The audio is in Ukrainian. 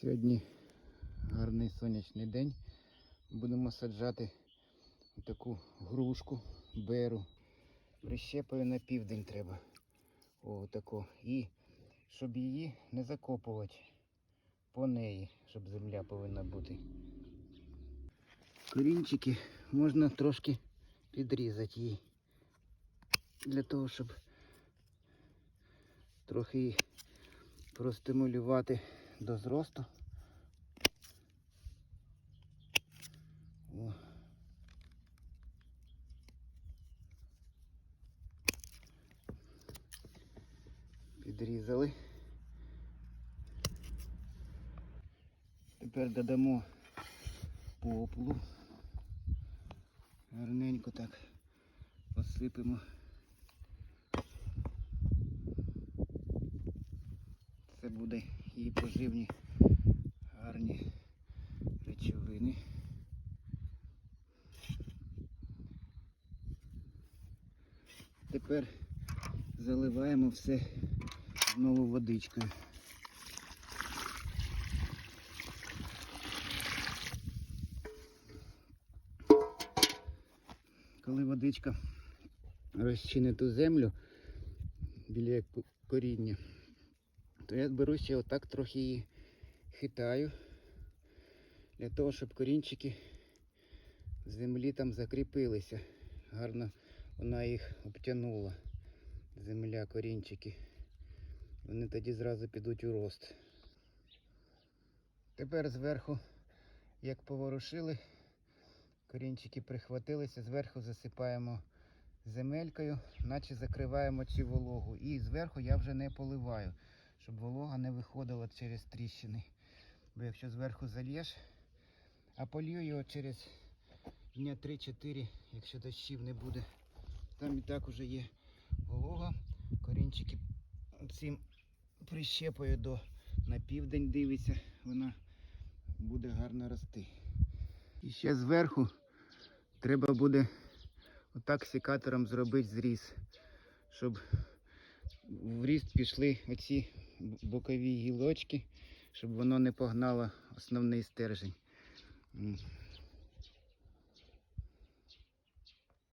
Сьогодні гарний сонячний день. Будемо саджати таку грушку, беру. Прищепою на південь треба. О, тако. І щоб її не закопувати по неї, щоб земля повинна бути. Корінчики можна трошки підрізати її. Для того, щоб трохи простимулювати до зросту. О. Підрізали. Тепер додамо поплу. Гарненько так посипемо. Це буде її поживні гарні речовини. Тепер заливаємо все знову водичкою. Коли водичка розчинить ту землю біля коріння, то я беру ще отак трохи її хитаю, для того, щоб корінчики в землі там закріпилися. Гарно вона їх обтянула. Земля, корінчики. Вони тоді зразу підуть у рост. Тепер зверху, як поворушили, корінчики прихватилися, зверху засипаємо земелькою, наче закриваємо цю вологу. І зверху я вже не поливаю, щоб волога не виходила через тріщини. Бо якщо зверху зальєш, а полью його через дня 3-4, якщо дощів не буде. Там і так уже є волога. Корінчики цим прищепою до на південь дивиться, вона буде гарно рости. І ще зверху треба буде отак секатором зробити зріз, щоб в ріст пішли оці бокові гілочки, щоб воно не погнало основний стержень.